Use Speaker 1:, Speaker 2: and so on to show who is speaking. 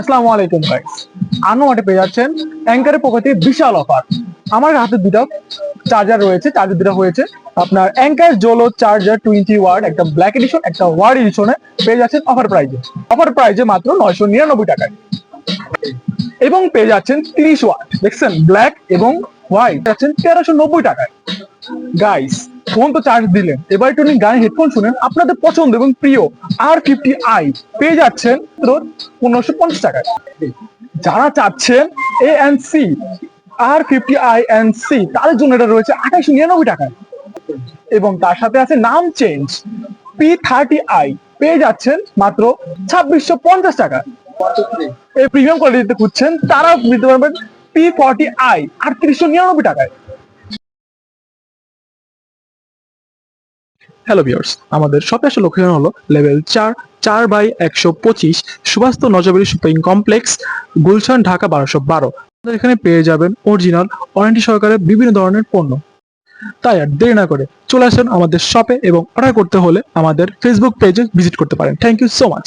Speaker 1: আসসালামু আলাইকুম গাইস আনোয়াটে পেয়ে যাচ্ছেন অ্যাঙ্কারের পকেটে বিশাল অফার আমার হাতে দুটো চার্জার রয়েছে চার্জার দুটো হয়েছে। আপনার Anker Zolo charger twenty watt একটা ব্ল্যাক এডিশন একটা ওয়ার্ড এডিশনে পেয়ে যাচ্ছেন অফার প্রাইজে অফার প্রাইজে মাত্র নয়শো নিরানব্বই টাকায়। এবং পেয়ে যাচ্ছেন তিরিশ ওয়াট দেখছেন? ব্ল্যাক এবং হোয়াইট যাচ্ছেন তেরোশো নব্বই টাকায়। গাইস ফোন তো চার্জ দিলেন। এবার একটু গানে হেডফোন শুনেন। আপনাদের পছন্দ এবং প্রিয় আর ফিফটি আই পেয়ে যাচ্ছেন পনেরোশো পঞ্চাশ টাকায়। যারা চাচ্ছেন A N C R fifty I N C তাদের জন্য এটা রয়েছে আঠাইশো নিরানব্বই টাকায়। এবং তার সাথে আছে নাম চেঞ্জ পি থার্টি আই পেয়ে যাচ্ছেন মাত্র ছাব্বিশশো পঞ্চাশ টাকা এই প্রিমিয়াম কোয়ালিটিতে খুঁজছেন তারা নিতে পারবেন পি ফর্টি আই আটত্রিশশো নিরানব্বই টাকায়। হ্যালো ভিউয়ার্স আমাদের শপে আসা লোকেশন হলো লেভেল চার চার বাই একশো পঁচিশ, সুবাস্ত নজরবাড়ি শপিং কমপ্লেক্স গুলশান, ঢাকা বারোশো বারো। এখানে পেয়ে যাবেন অরিজিনাল ওয়ারেন্টি সহকারে বিভিন্ন ধরনের পণ্য। তাই আর দেরি না করে চলে আসুন আমাদের শপে এবং অর্ডার করতে হলে আমাদের ফেসবুক পেজে ভিজিট করতে পারেন। Thank you so much